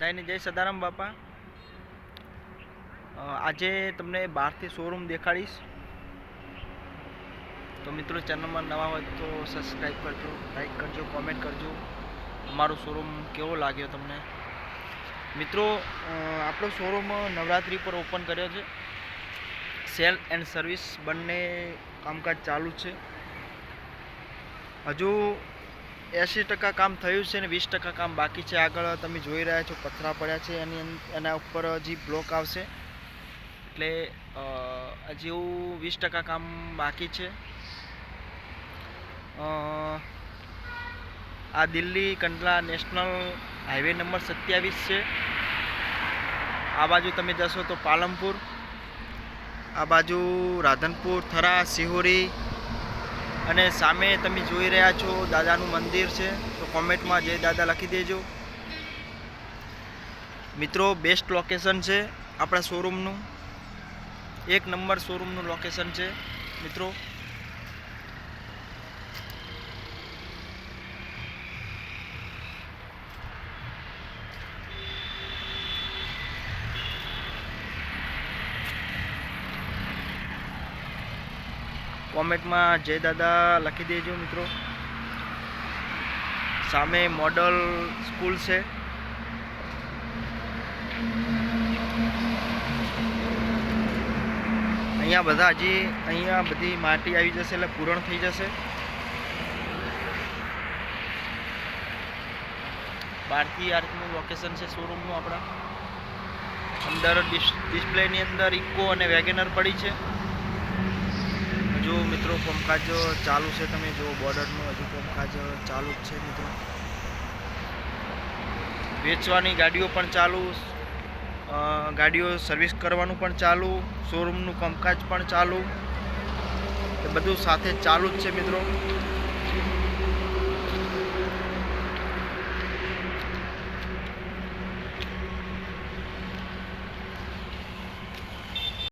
બધાને જય સદારામ બાપા. આજે તમને બહારથી શોરૂમ દેખાડીશ. તો મિત્રો ચેનલમાં નવા હોય તો સબસ્ક્રાઈબ કરજો લાઈક કરજો કોમેન્ટ કરજો. અમારો શોરૂમ કેવો લાગ્યો તમને? મિત્રો આપણો શોરૂમ નવરાત્રિ પર ઓપન કર્યો છે. સેલ એન્ડ સર્વિસ બંને કામકાજ ચાલુ છે. હજુ એંસી ટકા કામ થયું છે ને વીસ ટકા કામ બાકી છે. આગળ તમે જોઈ રહ્યા છો પથરા પડ્યા છે એની એના ઉપર હજી બ્લોક આવશે. એટલે હજી એવું વીસ ટકા કામ બાકી છે. આ Delhi Kandla national highway number સત્યાવીસ છે. આ બાજુ તમે જશો તો પાલમપુર આ બાજુ રાધનપુર થરા સિહોરી અને સામે તમે જોઈ રહ્યા છો દાદાનું મંદિર છે, તો કોમેન્ટમાં જય દાદા લખી દેજો. મિત્રો બેસ્ટ લોકેશન છે આપણા શોરૂમનું એક નંબર શોરૂમનું લોકેશન છે. મિત્રો કોમેન્ટમાં જય દાદા લખી દેજો મિત્રો. સામે મોડલ સ્કૂલ છે. અહીંયા બધા હજી અહીંયા બધી માટી આવી જશે એટલે પૂરણ થઈ જશે. બહારથી આર્થનું લોકેશન છે શોરૂમનું આપણા. અંદર ડિસ્પ્લેની અંદર ઇકો અને વેગેનર પડી છે. હજુ મિત્રો કોમકાજ ચાલુ છે, તમે જો બોર્ડરનું હજુ કોમકાજ ચાલુ જ છે મિત્રો. વેચવાની ગાડીઓ પણ ચાલુ ગાડીઓ સર્વિસ કરવાનું પણ ચાલુ, શોરૂમનું કામકાજ પણ ચાલુ. એ બધું સાથે ચાલુ જ છે મિત્રો.